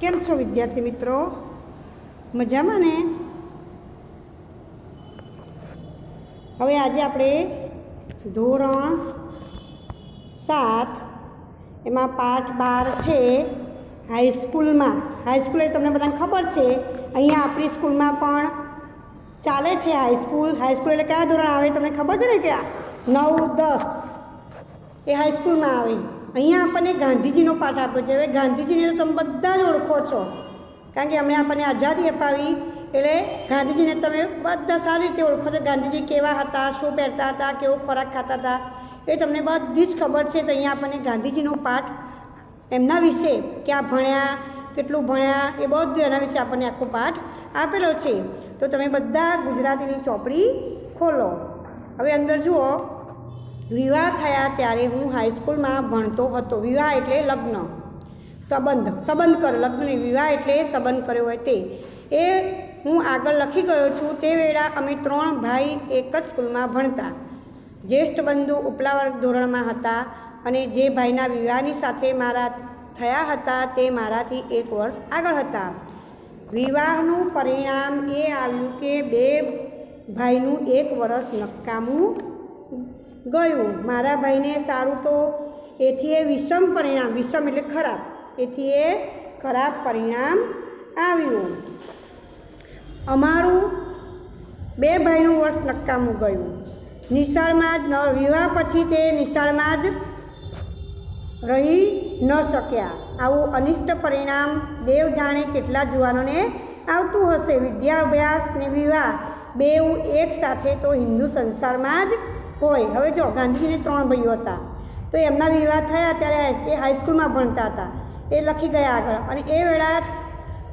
કેમ છો વિદ્યાર્થી મિત્રો? મજામાં ને? હવે આજે આપણે ધોરણ સાત, એમાં પાઠ બાર છે હાઈસ્કૂલમાં હાઈસ્કૂલ એટલે તમને બધાને ખબર છે, અહીંયા આપણી સ્કૂલમાં પણ ચાલે છે હાઈસ્કૂલ હાઈસ્કૂલ એટલે કયા ધોરણ આવે? તમને ખબર છે ને કે નવ દસ એ હાઈસ્કૂલમાં આવે. અહીંયા આપણને ગાંધીજીનો પાઠ આપ્યો છે. હવે ગાંધીજીને તો તમે બધા જ ઓળખો છો. કારણ કે અમને આપણને આઝાદી અપાવી એટલે ગાંધીજીને તમે બધા સારી રીતે ઓળખો છો. ગાંધીજી કેવા હતા, શું પહેરતા હતા, કેવો ખોરાક ખાતા હતા, એ તમને બધી જ ખબર છે. તો અહીંયા આપણને ગાંધીજીનો પાઠ એમના વિશે, ક્યાં ભણ્યા, કેટલું ભણ્યા, એ બધું એના વિશે આપણને આખો પાઠ આપેલો છે. તો તમે બધા ગુજરાતીની ચોપડી ખોલો. હવે અંદર જુઓ. વિવાહ થયા ત્યારે હું હાઈસ્કૂલમાં ભણતો હતો. વિવાહ એટલે લગ્ન. સંબંધ. સંબંધ કર. લગ્ન વિવાહ એટલે સંબંધ કર્યો હોય તે. એ હું આગળ લખી ગયો છું. તે વેળા અમે ત્રણ ભાઈ એક જ સ્કૂલમાં ભણતા. જ્યેષ્ઠ બંધુ ઉપલા વર્ગ ધોરણમાં હતા અને જે ભાઈના વિવાહની સાથે મારા થયા હતા તે મારાથી એક વર્ષ આગળ હતા. વિવાહનું પરિણામ એ આવ્યું કે બે ભાઈનું એક વર્ષ નકામું ગયું. મારા ભાઈને સારું તો એથી એ વિષમ પરિણામ, વિષમ એટલે ખરાબ. એથી એ ખરાબ પરિણામ આવ્યું. અમારું બે ભાઈનું વર્ષ નકામું ગયું. નિશાળમાં જ ન, વિવાહ પછી તે નિશાળમાં જ રહી ન શક્યા. આવું અનિષ્ટ પરિણામ દેવ જાણે કેટલા જુવાનોને આવતું હશે. વિદ્યાભ્યાસ ને વિવાહ બેઉ એક સાથે તો હિન્દુ સંસારમાં જ હોય. હવે જો, ગાંધીજીને ત્રણ ભાઈઓ હતા. તો એમના વિવાહ થયા ત્યારે એ હાઈસ્કૂલમાં ભણતા હતા. એ લખી ગયા આગળ. અને એ વેળા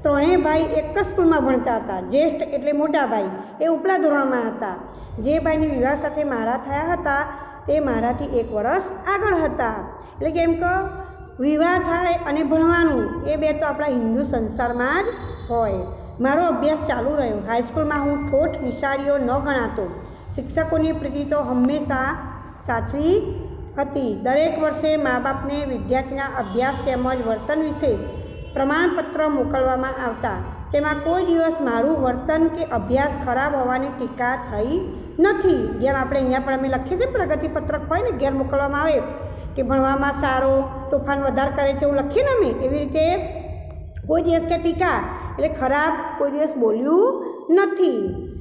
ત્રણેય ભાઈ એક જ સ્કૂલમાં ભણતા હતા. જ્યેષ્ઠ એટલે મોટા ભાઈ. એ ઉપલા ધોરણમાં હતા. જે ભાઈની વિવાહ સાથે મારા થયા હતા, તે મારાથી એક વર્ષ આગળ હતા. એટલે કે એમ કહો, વિવાહ થાય અને ભણવાનું, એ બે તો આપણા હિન્દુ સંસારમાં જ હોય. મારો અભ્યાસ ચાલુ રહ્યો. હાઈસ્કૂલમાં હું ઠોઠ વિશાળીઓ ન ગણાતો. શિક્ષકોની પ્રીતિ તો હંમેશા સાચવી હતી. દરેક વર્ષે મા બાપને વિદ્યાર્થીના અભ્યાસ તેમજ વર્તન વિશે પ્રમાણપત્ર મોકલવામાં આવતા. તેમાં કોઈ દિવસ મારું વર્તન કે અભ્યાસ ખરાબ હોવાની ટીકા થઈ નથી. જેમ આપણે અહીંયા પણ અમે લખીએ છીએ, પ્રગતિપત્રક હોય ને, ઘેર મોકલવામાં આવે કે ભણવામાં સારો, તોફાન વધારે કરે છે એવું લખીએ ને અમે, એવી રીતે કોઈ દિવસ કે ટીકા. એટલે ખરાબ કોઈ દિવસ બોલ્યું નથી.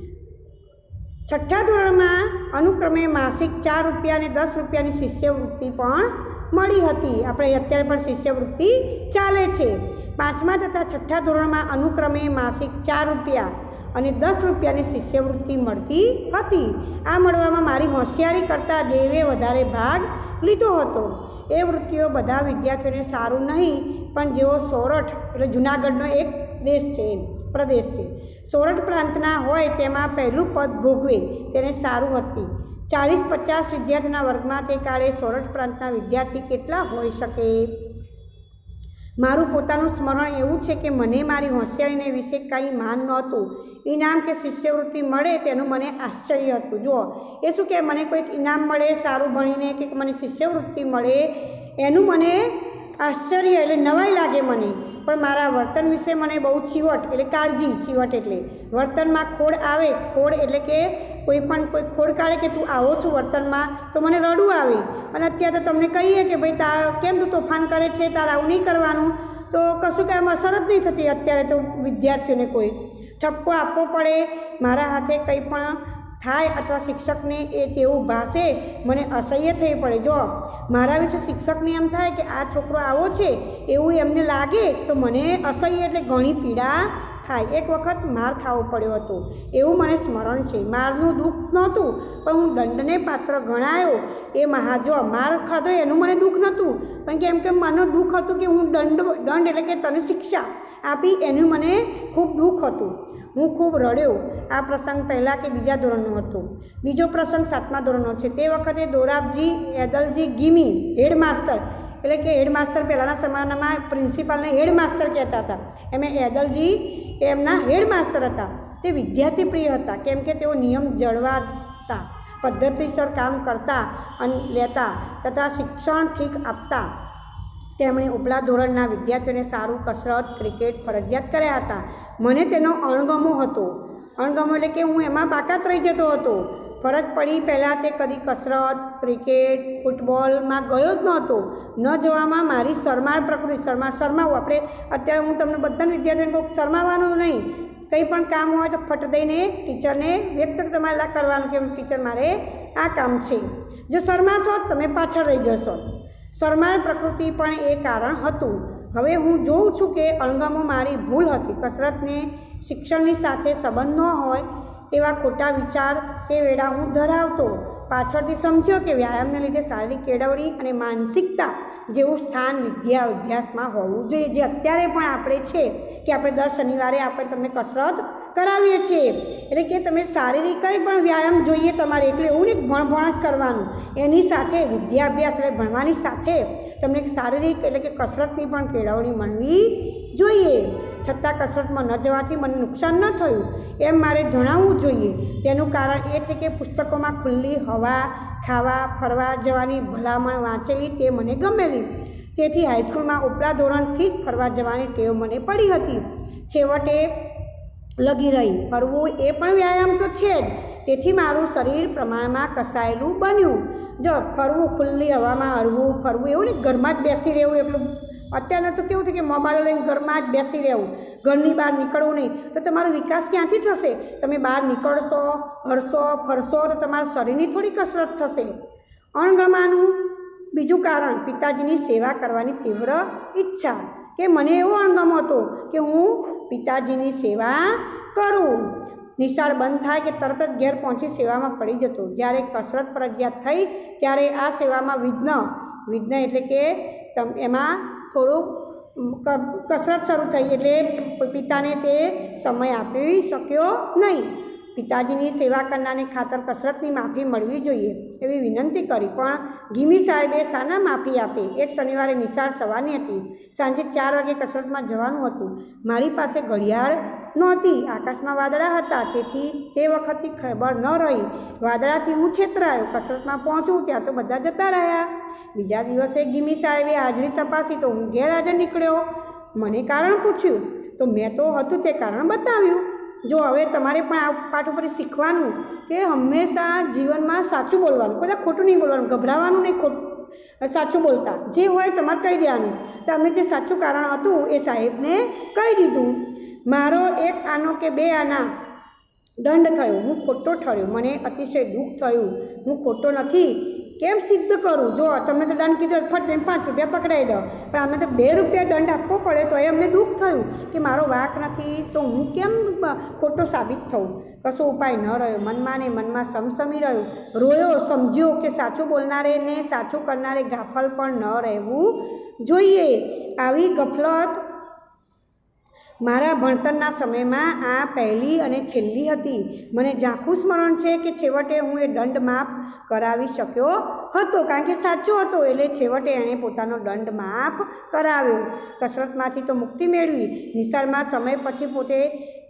છઠ્ઠા ધોરણમાં અનુક્રમે માસિક ચાર રૂપિયા અને દસ રૂપિયાની શિષ્યવૃત્તિ પણ મળી હતી. આપણે અત્યારે પણ શિષ્યવૃત્તિ ચાલે છે. પાંચમા તથા છઠ્ઠા ધોરણમાં અનુક્રમે માસિક ચાર રૂપિયા અને દસ રૂપિયાની શિષ્યવૃત્તિ મળતી હતી. આ મળવામાં મારી હોશિયારી કરતાં દેવે વધારે ભાગ લીધો હતો. એ વૃત્તિઓ બધા વિદ્યાર્થીઓને સારું નહીં, પણ જેઓ સોરઠ, એટલે જુનાગઢનો એક દેશ છે, પ્રદેશ છે. સોરઠ પ્રાંતના હોય તેમાં પહેલું પદ ભોગવે તેને સારું હતી. ચાલીસ પચાસ વિદ્યાર્થીના વર્ગમાં તે કાળે સોરઠ પ્રાંતના વિદ્યાર્થી કેટલા હોઈ શકે? મારું પોતાનું સ્મરણ એવું છે કે મને મારી હોશિયારીને વિશે કંઈ માન નહોતું. ઇનામ કે શિષ્યવૃત્તિ મળે તેનું મને આશ્ચર્ય હતું. જુઓ, એ શું કે મને કોઈક ઇનામ મળે, સારું ભણીને કે મને શિષ્યવૃત્તિ મળે? એનું મને આશ્ચર્ય એટલે નવાઈ લાગે મને. પણ મારા વર્તન વિશે મને બહુ ચીવટ, એટલે કાળજી, ચીવટ એટલે. વર્તનમાં ખોડ આવે, ખોડ એટલે કે કોઈ પણ કોઈ ખોડ કાઢે કે તું આવો છું વર્તનમાં, તો મને રડવું આવે. અને અત્યારે તો તમને કહીએ કે ભાઈ, તાર કેમ તું તોફાન કરે છે, તારે આવું નહીં કરવાનું? તો કશું કાંઈ અસર જ નહીં થતી અત્યારે તો વિદ્યાર્થીઓને કોઈ. ઠપકો આપવો પડે, મારા હાથે કંઈ પણ થાય અથવા શિક્ષકને એ તેવું ભાષે મને અસહ્ય થઈ પડે. જો મારા વિશે શિક્ષકને એમ થાય કે આ છોકરો આવો છે, એવું એમને લાગે, તો મને અસહ્ય એટલે ઘણી પીડા થાય. એક વખત માર ખાવો પડ્યો હતો. એવું મને સ્મરણ છે. મારનું દુઃખ નહોતું, પણ હું દંડને પાત્ર ગણાયો. એ મહા, જો માર ખાધો એનું મને દુઃખ નહોતું, પણ કેમ કે મને દુઃખ હતું કે હું દંડ દંડ એટલે કે તને શિક્ષા આપી, એનું મને ખૂબ દુઃખ હતું. હું ખૂબ રડ્યો. આ પ્રસંગ પહેલાં કે બીજા ધોરણનો હતો. બીજો પ્રસંગ સાતમા ધોરણનો છે. તે વખતે દોરાબજી એદલજી ગીમી, હેડમાસ્તર, એટલે કે હેડમાસ્તર પહેલાંના જમાનામાં પ્રિન્સિપાલને હેડમાસ્તર કહેતા હતા. એમ એદલજી એમના હેડમાસ્તર હતા. તે વિદ્યાર્થી પ્રિય હતા. કેમ કે તેઓ નિયમ જળવાતા, પદ્ધતિસર કામ કરતા અને લેતા તથા શિક્ષણ ઠીક આપતા તેમણે ઉપલા ધોરણના વિદ્યાર્થીઓને સારું કસરત, ક્રિકેટ ફરજિયાત કર્યા હતા. મને તેનો અણગમો હતો. અણગમો એટલે કે હું એમાં બાકાત રહી જતો હતો. ફરજ પડી પહેલાં તે કદી કસરત, ક્રિકેટ, ફૂટબોલમાં ગયો જ નહોતો. ન જવામાં મારી શરમાળ પ્રકૃતિ શરમા શરમાવું. આપણે અત્યારે હું તમને બધા વિદ્યાર્થીઓને કહું, શરમાવાનું નહીં. કંઈ પણ કામ હોય તો ફટ દઈને ટીચરને વ્યક્ત તમારે કરવાનું કે ટીચર મારે આ કામ છે. જો શરમાશો તમે પાછળ રહી જશો. શરમાળ પ્રકૃતિ પણ એ કારણ હતું. હવે હું જોઉં છું કે અણગમો મારી ભૂલ હતી. કસરતને શિક્ષણની સાથે સંબંધ ન હોય એવા ખોટા વિચાર તે વેળા હું ધરાવતો. પાછળથી સમજ્યો કે વ્યાયામને લીધે શારીરિક કેળવણી અને માનસિકતા જેવું સ્થાન વિદ્યા અભ્યાસમાં હોવું જોઈએ. જે અત્યારે પણ આપણે છે કે આપણે દર શનિવારે આપણે તમને કસરત કરાવીએ છીએ. એટલે કે તમે શારીરિક કંઈ પણ વ્યાયામ જોઈએ તમારે એટલે એવું નહીં ભણ ભણ જ કરવાનું. એની સાથે વિદ્યાભ્યાસ એટલે ભણવાની સાથે તમને શારીરિક એટલે કે કસરતની પણ કેળવણી મળવી જોઈએ. છતાં કસરતમાં ન જવાથી મને નુકસાન ન થયું એમ મારે જણાવવું જોઈએ. તેનું કારણ એ છે કે પુસ્તકોમાં ખુલ્લી હવા, ખાવા, ફરવા જવાની ભલામણ વાંચેલી તે મને ગમેલી તેથી હાઈસ્કૂલમાં ઉપલા ધોરણથી જ ફરવા જવાની ટેવ મને પડી હતી. છેવટે લગી રહી. ફરવું એ પણ વ્યાયામ તો છે જ. તેથી મારું શરીર પ્રમાણમાં કસાયેલું બન્યું. જો ફરવું, ખુલ્લી હવામાં હરવું, ફરવું, એવું નહીં, ઘરમાં જ બેસી રહેવું એટલું અત્યારે તો કેવું થયું કે મોબાઈલ લઈને ઘરમાં જ બેસી રહેવું. ઘરની બહાર નીકળવું નહીં. તો તમારો વિકાસ ક્યાંથી થશે? તમે બહાર નીકળશો, હરશો, ફરશો, તો તમારા શરીરની થોડી કસરત થશે. અણગમાનું બીજું કારણ, પિતાજીની સેવા કરવાની તીવ્ર ઈચ્છા. કે મને એવો અણગમો હતો કે હું પિતાજીની સેવા કરું. નિશાળ બંધ થાય કે તરત જ ઘેર પહોંચી સેવામાં પડી જતો. જ્યારે કસરત ફરજિયાત થઈ, ત્યારે આ સેવામાં વિઘ્ન વિઘ્ન એટલે કે તમ, એમાં થોડુંક કસરત શરૂ થઈ એટલે પિતાને તે સમય આપી શક્યો નહીં. પિતાજીની સેવા કરનારને ખાતર કસરતની માફી મળવી જોઈએ એવી વિનંતી કરી. પણ ગીમી સાહેબે સાના માફી આપી. એક શનિવારે નિશાળ સવારની હતી. સાંજે ચાર વાગે કસરતમાં જવાનું હતું. મારી પાસે ઘડિયાળ નહોતી. આકાશમાં વાદળા હતા. તેથી તે વખતથી ખબર ન રહી. વાદળાથી હું છેતરાયો. કસરતમાં પહોંચું ત્યાં તો બધા જતા રહ્યા. બીજા દિવસે ગીમી સાહેબે હાજરી તપાસી તો હું ગેરહાજર નીકળ્યો. મને કારણ પૂછ્યું. તો મેં તો હતું તે કારણ બતાવ્યું. જો હવે તમારે પણ આ પાઠ ઉપર શીખવાનું કે હંમેશા જીવનમાં સાચું બોલવાનું કદાચ ખોટું નહીં બોલવાનું, ગભરાવાનું નહીં ખોટું સાચું બોલતા. જે હોય તમારે કહી દેવાનું. તો અમે જે સાચું કારણ હતું એ સાહેબને કહી દીધું. મારો એક આનો કે બે આના દંડ થયો. હું ખોટો ઠર્યો. મને અતિશય દુઃખ થયું. હું ખોટો નથી. કેમ સિદ્ધ કરું? જો તમે તો દંડ કીધો, ફટ પાંચ રૂપિયા પકડાઈ દો. પણ અમે તો બે રૂપિયા દંડ આપવો પડે તો એ અમને દુઃખ થયું કે મારો વાક નથી, તો હું કેમ ખોટો સાબિત થઉં? કશો ઉપાય ન રહ્યો. મનમાં ને મનમાં સમસમી રહ્યું. રોયો, સમજ્યો કે સાચું બોલનારે ને સાચું કરનારે ગાફલ પણ ન રહેવું જોઈએ. આવી ગફલત મારા ભણતરના સમયમાં આ પહેલી અને છેલ્લી હતી. મને ઝાંખું સ્મરણ છે કે છેવટે હું એ દંડ માફ કરાવી શક્યો હતો, કારણ કે સાચો હતો. એટલે છેવટે એણે પોતાનો દંડ માફ કરાવ્યો. કસરતમાંથી તો મુક્તિ મેળવી. નિશાળમાં સમય પછી પોતે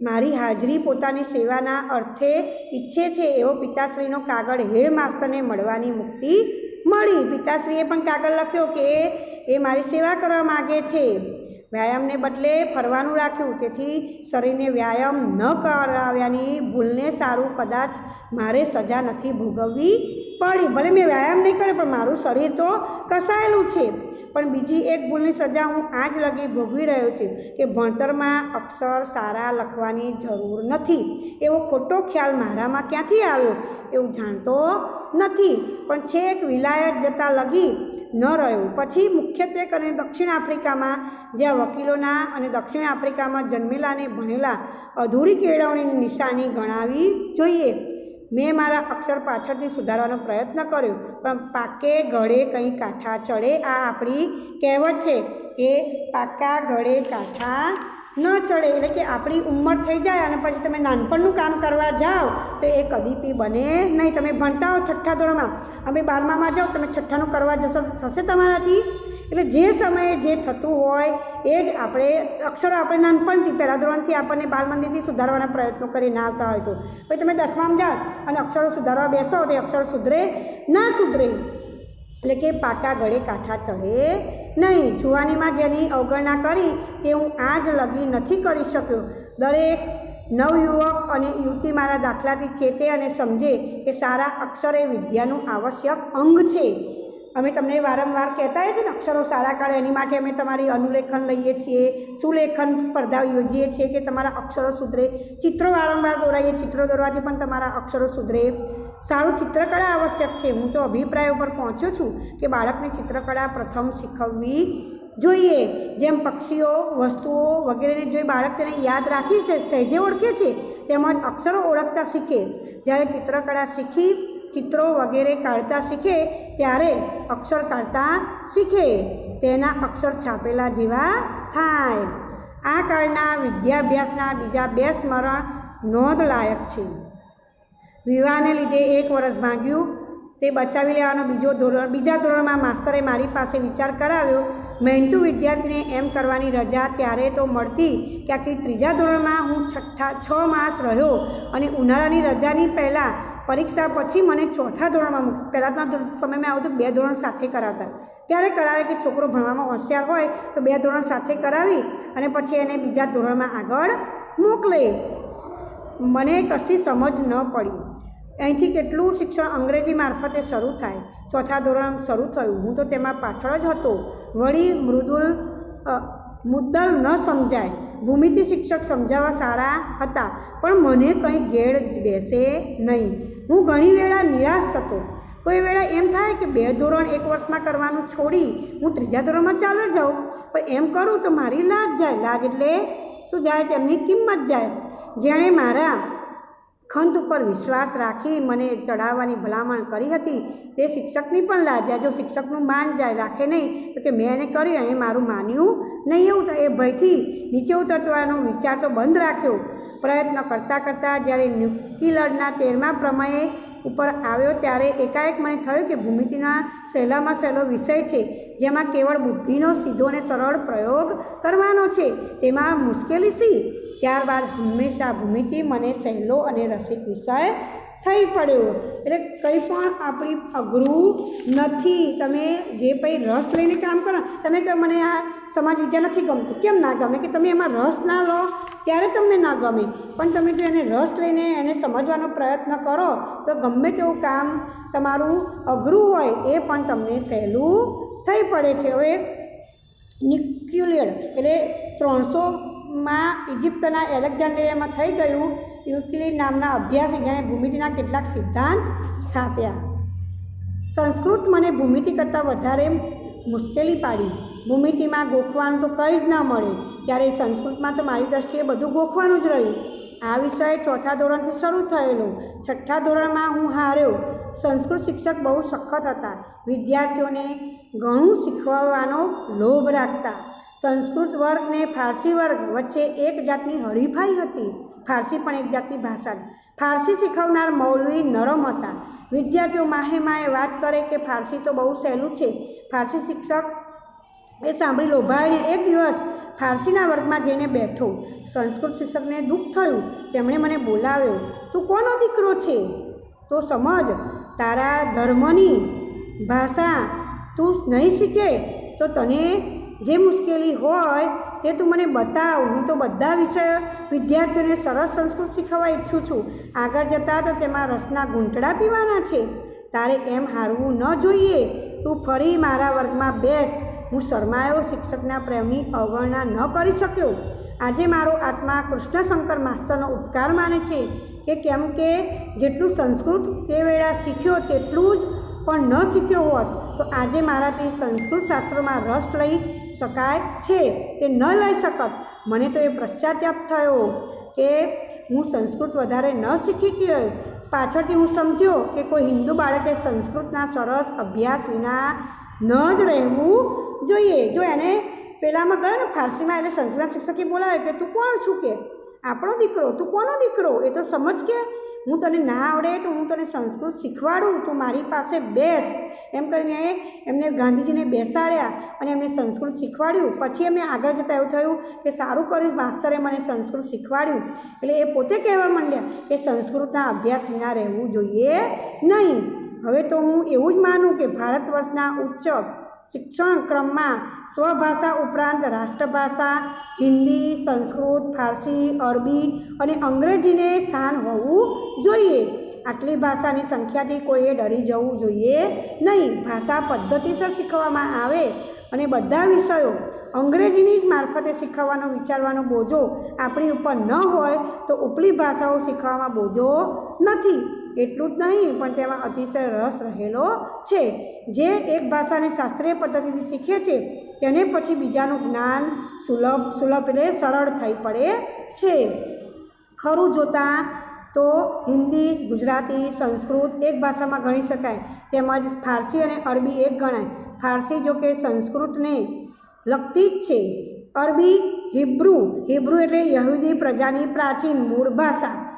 મારી હાજરી પોતાની સેવાના અર્થે ઈચ્છે છે એવો પિતાશ્રીનો કાગળ હેડ માસ્તરને મળવાની મુક્તિ મળી. પિતાશ્રીએ પણ કાગળ લખ્યો કે એ મારી સેવા કરવા માગે છે. વ્યાયામને બદલે ફરવાનું રાખ્યું. તેથી શરીરને વ્યાયામ ન કરાવ્યાની ભૂલને સારું કદાચ મારે સજા નથી ભોગવવી પડી. ભલે મેં વ્યાયામ નહીં કર્યો, પણ મારું શરીર તો કસાયેલું છે. પણ બીજી એક ભૂલની સજા હું આજ લગી ભોગવી રહ્યો છું કે ભણતરમાં અક્ષર સારા લખવાની જરૂર નથી. એવો ખોટો ખ્યાલ મારામાં ક્યાંથી આવ્યો એવું જાણતો નથી. પણ છેક વિલાયત જતાં લગી ન રહ્યું. પછી મુખ્યત્વે કરીને દક્ષિણ આફ્રિકામાં, જ્યાં વકીલોના અને દક્ષિણ આફ્રિકામાં જન્મેલા અને ભણેલા અધૂરી કેળવણીની નિશાની ગણાવી જોઈએ. મેં મારા અક્ષર પાછળથી સુધારવાનો પ્રયત્ન કર્યો, પણ પાકે ગળે કંઈ કાંઠા ચડે આ આપણી કહેવત છે કે પાકા ગળે કાંઠા ન ચડે, એટલે કે આપણી ઉંમર થઈ જાય અને પછી તમે નાનપણનું કામ કરવા જાઓ, તો એ કદીપી બને નહીં. તમે ભણતા હો છઠ્ઠા ધોરણમાં, અમે બારમામાં જાઓ, તમે છઠ્ઠાનું કરવા જશો, થશે તમારાથી. એટલે જે સમયે જે થતું હોય, એ જ આપણે, અક્ષરો આપણે નાનપણથી, પહેલાં ધોરણથી આપણને બાલમંદિરથી સુધારવાના પ્રયત્નો કરી ના આવતા હોય તો. પછી તમે દસમામાં જાઓ અને અક્ષરો સુધારવા બેસો, તો એ અક્ષર સુધરે, ના સુધરે. એટલે કે પાકા ગળે કાંઠા ચડે નહીં, જુવાનીમાં જેની અવગણના કરી તે હું આજ લગી નથી કરી શક્યો. દરેક નવયુવક અને યુવતી મારા દાખલાથી ચેતે અને સમજે કે સારા અક્ષર એ વિદ્યાનું આવશ્યક અંગ છે. અમે તમને વારંવાર કહેતા છીએ ને, અક્ષરો સારા કાઢો, એની માટે અમે તમારી અનુલેખન લઈએ છીએ, સુલેખન સ્પર્ધા યોજીએ છીએ કે તમારા અક્ષરો સુધરે. ચિત્રો વારંવાર દોરાઈએ, ચિત્રો દોરવાથી પણ તમારા અક્ષરો સુધરે. સારું ચિત્રકળા આવશ્યક છે. હું તો અભિપ્રાય ઉપર પહોંચ્યો છું કે બાળકને ચિત્રકળા પ્રથમ શીખવવી જોઈએ. જેમ પક્ષીઓ, વસ્તુઓ વગેરેને જોઈ બાળક તેને યાદ રાખી સહેજે ઓળખે છે, તેમજ અક્ષરો ઓળખતા શીખે. જ્યારે ચિત્રકળા શીખી, ચિત્રો વગેરે કાઢતા શીખે, ત્યારે અક્ષર કાઢતા શીખે. તેના અક્ષર છાપેલા જેવા થાય. આ કાળના વિદ્યાભ્યાસના બીજા બે સ્મરણ નોંધ લાયક છે. વિવાહને લીધે એક વર્ષ ભાગ્યું. તે બચાવી લેવાનો બીજો ધોરણ, બીજા ધોરણમાં માસ્તરે મારી પાસે વિચાર કરાવ્યો. મહેનતુ વિદ્યાર્થીને એમ કરવાની રજા ત્યારે તો મળતી કે આખી ત્રીજા ધોરણમાં હું છઠ્ઠા, છ માસ રહ્યો અને ઉનાળાની રજાની પહેલાં પરીક્ષા પછી મને ચોથા ધોરણમાં પહેલાં તો સમયમાં આવું તો બે ધોરણ સાથે કરાવતા. ત્યારે કરાવે કે છોકરો ભણવામાં હોશિયાર હોય તો બે ધોરણ સાથે કરાવી અને પછી એને બીજા ધોરણમાં આગળ મોકલે. મને કશી સમજ ન પડી. અહીંથી કેટલું શિક્ષણ અંગ્રેજી મારફતે શરૂ થાય? ચોથા ધોરણ શરૂ થયું. હું તો તેમાં પાછળ જ હતો. વળી મૃદુલ મુદ્દલ ન સમજાય. ભૂમિતિ શિક્ષક સમજાવવા સારા હતા, પણ મને કંઈ જ બેસે નહીં. હું ઘણી વેળા નિરાશ થતો. કોઈ વેળા એમ થાય કે બે ધોરણ એક વર્ષમાં કરવાનું છોડી હું ત્રીજા ધોરણમાં ચાલુ જાઉં. પણ એમ કરું તો મારી લાજ જાય. લાજ એટલે શું જાય? તેમની કિંમત જાય. જેણે મારા ખંત ઉપર વિશ્વાસ રાખી મને ચડાવવાની ભલામણ કરી હતી. તે શિક્ષકની પણ લાજ્યા જો શિક્ષકનું માન જાય, રાખે નહીં, તો કે મેં એને કરી અને મારું માન્યું નહીં એવું તો એ ભયથી નીચે ઉતરવાનો વિચાર તો બંધ રાખ્યો. પ્રયત્ન કરતાં કરતાં જ્યારે ન્યુક્લિયરના તેરમા પ્રમેય ઉપર આવ્યો ત્યારે એકાએક મને થયું કે ભૂમિતિના સહેલામાં સહેલો વિષય છે, જેમાં કેવળ બુદ્ધિનો સીધો અને સરળ પ્રયોગ કરવાનો છે. તેમાં મુશ્કેલી શી ત્યારબાદ હંમેશા ભૂમિતિ, મને સહેલો અને રસિક વિષય થઈ પડ્યો. એટલે કંઈ પણ આપણી અઘરું નથી. તમે જે કંઈ રસ લઈને કામ કરો, તમે કહો મને આ સમાજ વિદ્યા નથી ગમતું. કેમ ના ગમે? કે તમે એમાં રસ ના લો, ત્યારે તમને ના ગમે. પણ તમે જો એને રસ લઈને એને સમજવાનો પ્રયત્ન કરો, તો ગમે તેવું કામ તમારું અઘરું હોય, એ પણ તમને સહેલું થઈ પડે છે. હવે ન્યુક્યુલિયર એટલે ત્રણસોમાં ઇજિપ્તના એલેક્ઝાન્ડરિયામાં થઈ ગયું, યુક્લિડ નામના અભ્યાસી જેણે ભૂમિતિના કેટલાક સિદ્ધાંત સ્થાપ્યા. સંસ્કૃત મને ભૂમિતિ કરતાં વધારે મુશ્કેલી પાડી. ભૂમિતિમાં ગોખવાનું તો કંઈ જ ના મળે, ત્યારે સંસ્કૃતમાં તો મારી દ્રષ્ટિએ બધું ગોખવાનું જ રહ્યું. આ વિષય ચોથા ધોરણથી શરૂ થયેલો. છઠ્ઠા ધોરણમાં હું હાર્યો. સંસ્કૃત શિક્ષક બહુ સખત હતા. વિદ્યાર્થીઓને ઘણું શીખવવાનો લોભ રાખતા. સંસ્કૃત વર્ગ ને ફારસી વર્ગ વચ્ચે એક જાતની હરીફાઈ હતી. ફારસી પણ એક જાતની ભાષા ફારસી શીખવનાર મૌલવી નરમ હતા. વિદ્યાર્થીઓ માહે માહે વાત કરે કે ફારસી તો બહુ સહેલું છે. ફારસી શિક્ષક એ સાંભળી લોભાઈને એક દિવસ ફારસીના વર્ગમાં જઈને બેઠો. સંસ્કૃત શિક્ષકને દુઃખ થયું. તેમણે મને બોલાવ્યો, તું કોનો દીકરો છે? તો સમજ, તારા ધર્મની ભાષા તું નહીં શીખે? તો તને જે મુશ્કેલી હોય તે તું મને બતાવ. હું તો બધા વિષયો વિદ્યાર્થીઓને સરસ સંસ્કૃત શીખવવા ઈચ્છું છું. આગળ જતાં તો તેમાં રસના ઘૂંટડા પીવાના છે. તારે એમ હારવું ન જોઈએ. તું ફરી મારા વર્ગમાં બેસ. હું શરમાયો શિક્ષકના પ્રેમની અવગણના ન કરી શક્યો. આજે મારો આત્મા કૃષ્ણશંકર માસ્તરનો ઉપકાર માને છે કે કેમ કે જેટલું સંસ્કૃત તે વેળા શીખ્યો તેટલું જ પણ ન શીખ્યો હોત, તો આજે મારાથી સંસ્કૃત શાસ્ત્રોમાં રસ લઈ શકાય છે તે ન લઈ શકત? મને તો એ પશ્ચાતાપ થયો કે હું સંસ્કૃત વધારે ન શીખી ગયો. પાછળથી હું સમજ્યો કે કોઈ હિન્દુ બાળકે સંસ્કૃતના સરસ અભ્યાસ વિના ન જ રહેવું જોઈએ. જો એને પહેલાંમાં ગયો ને, ફારસીમાં એટલે સંસ્કૃત શિક્ષકે બોલાવે કે તું કોણ છું કે? આપણો દીકરો, તું કોનો દીકરો? એ તો સમજ કે હું તને ના આવડે તો હું તને સંસ્કૃત શીખવાડું. તું મારી પાસે બેસ. એમ કરીને એમને ગાંધીજીને બેસાડ્યા અને એમને સંસ્કૃત શીખવાડ્યું. પછી એમને આગળ જતાં એવું થયું કે સારું કર્યું, માસ્તરે મને સંસ્કૃત શીખવાડ્યું. એટલે એ પોતે કહેવા માંડ્યા કે સંસ્કૃતના અભ્યાસ વિના રહેવું જોઈએ નહીં. હવે તો હું એવું જ માનું કે ભારત વર્ષના ઉચ્ચ શિક્ષણ ક્રમમાં સ્વભાષા ઉપરાંત રાષ્ટ્રભાષા, હિન્દી, સંસ્કૃત, ફારસી, અરબી અને અંગ્રેજીને સ્થાન હોવું જોઈએ. આટલી ભાષાની સંખ્યાથી કોઈએ ડરી જવું જોઈએ નહીં. ભાષા પદ્ધતિસર શીખવવામાં આવે અને બધા વિષયો અંગ્રેજીની જ મારફતે શીખવવાનો, વિચારવાનો બોજો આપણી ઉપર ન હોય તો ઉપલી ભાષાઓ શીખવામાં બોજો નથી. એટલું જ નહીં, પણ તેમાં અતિશય રસ રહેલો છે. જે એક ભાષાને શાસ્ત્રીય પદ્ધતિથી શીખે છે, તેને પછી બીજાનું જ્ઞાન સુલભ સુલભ એટલે સરળ થઈ પડે છે. ખરું જોતાં તો હિન્દી, ગુજરાતી, સંસ્કૃત એક ભાષામાં ગણી શકાય. તેમજ ફારસી અને અરબી એક ગણાય. ફારસી જો કે સંસ્કૃતને લગતી જ છે. અરબી હિબ્રુ હિબ્રુ એટલે યહૂદી પ્રજાની પ્રાચીન મૂળ ભાષા.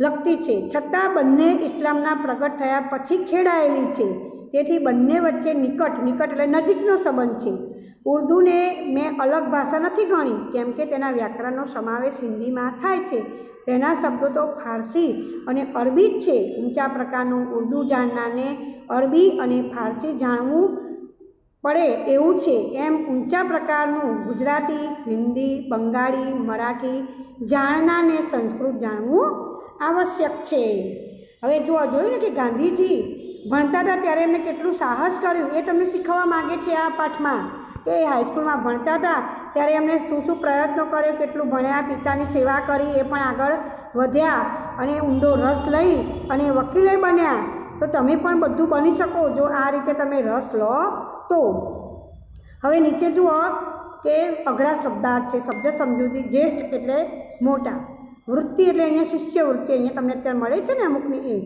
લગતી છે. છતાં બંને ઇસ્લામના પ્રગટ થયા પછી ખેડાયેલી છે. તેથી બંને વચ્ચે નિકટ નિકટ એટલે નજીકનો સંબંધ છે. ઉર્દૂને મેં અલગ ભાષા નથી ગણી, કેમ કે તેના વ્યાકરણનો સમાવેશ હિન્દીમાં થાય છે. તેના શબ્દો તો ફારસી અને અરબી જ છે. ઊંચા પ્રકારનું ઉર્દૂ જાણનારને અરબી અને ફારસી જાણવું પડે એવું છે. એમ ઊંચા પ્રકારનું ગુજરાતી, હિન્દી, બંગાળી, મરાઠી જાણનારને સંસ્કૃત જાણવું આવશ્યક છે. હવે જો જોયું ને કે ગાંધીજી ભણતા હતા ત્યારે એમને કેટલું સાહસ કર્યું એ તમને શીખવવા માગે છે આ પાઠમાં? કે હાઈસ્કૂલમાં ભણતા હતા ત્યારે એમને શું શું પ્રયત્નો કર્યો, કેટલું ભણ્યા, પિતાની સેવા કરી, એ પણ આગળ વધ્યા અને ઊંડો રસ લઈ અને વકીલે બન્યા. તો તમે પણ બધું બની શકો જો આ રીતે તમે રસ લો તો. હવે નીચે જુઓ કે અઘરા શબ્દાર્થ છે, શબ્દ સમજૂતી જ્યેષ્ઠ એટલે મોટા. વૃત્તિ એટલે અહીંયા શિષ્ય વૃત્તિ, અહીંયા તમને અત્યારે મળે છે ને અમુકની એ.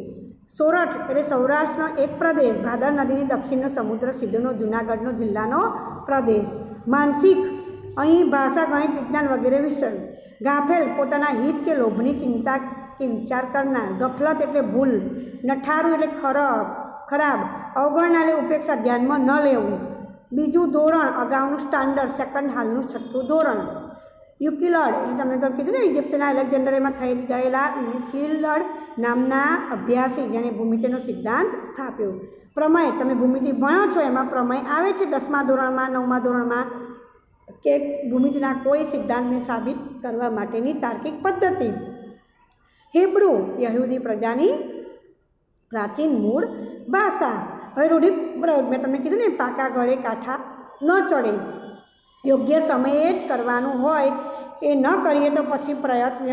સોરઠ એટલે સૌરાષ્ટ્રનો એક પ્રદેશ, ભાદર નદીની દક્ષિણનો સમુદ્ર, સીધોનો જૂનાગઢનો જિલ્લાનો પ્રદેશ. માનસિક, અહીં ભાષા, ગણિત, વિજ્ઞાન વગેરે વિષય. ગાફેલ પોતાના હિત કે લોભની ચિંતા કે વિચાર કરનાર. ગફલત એટલે ભૂલ. નઠારું એટલે ખરાબ ખરાબ. અવગણના એટલે ઉપેક્ષા ધ્યાનમાં ન લેવું. બીજું ધોરણ, અગાઉનું સ્ટાન્ડર્ડ સેકન્ડ હાલનું છઠ્ઠું ધોરણ. યુકિલડ એટલે તમને તો કીધું ને ઇજિપ્તના એલેક્ઝાન્ડરમાં થઈ ગયેલા યુકિલડ નામના અભ્યાસી જેણે ભૂમિતિનો સિદ્ધાંત સ્થાપ્યો પ્રમેય તમે ભૂમિતિ ભણો છો એમાં પ્રમેય આવે છે દસમા ધોરણમાં નવમા ધોરણમાં કે ભૂમિતિના કોઈ સિદ્ધાંતને સાબિત કરવા માટેની તાર્કિક પદ્ધતિ હિબ્રુ યહૂદી પ્રજાની પ્રાચીન મૂળ ભાષા હવે રૂઢિપ્રયોગ મેં તમને કીધું ને પાકા ગળે કાંઠા ન ચડે યોગ્ય સમયે જ કરવાનું હોય, એ ન કરીએ તો પછી પ્રયત્ન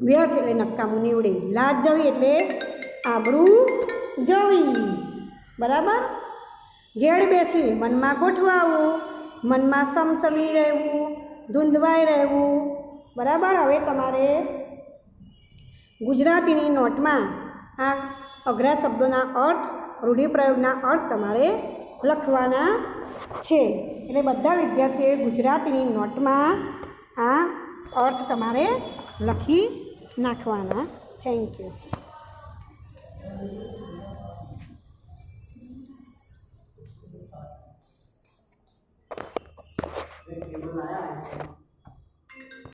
વ્યર્થ એટલે નકામું નીવડે. લાજ જવી એટલે આબરૂ જવી. બરાબર? ઘેડ બેસવી, મનમાં ગોઠવાવું, મનમાં સમસમી રહેવું, ધૂંધવાઈ રહેવું. બરાબર? હવે તમારે ગુજરાતીની નોટમાં આ અઘરા શબ્દોના અર્થ, રૂઢિપ્રયોગના અર્થ તમારે લખવાના છે. એટલે બધા વિદ્યાર્થીઓએ ગુજરાતીની નોટમાં આ અર્થ તમારે લખી નાખવાના. થેન્ક યુ લાયા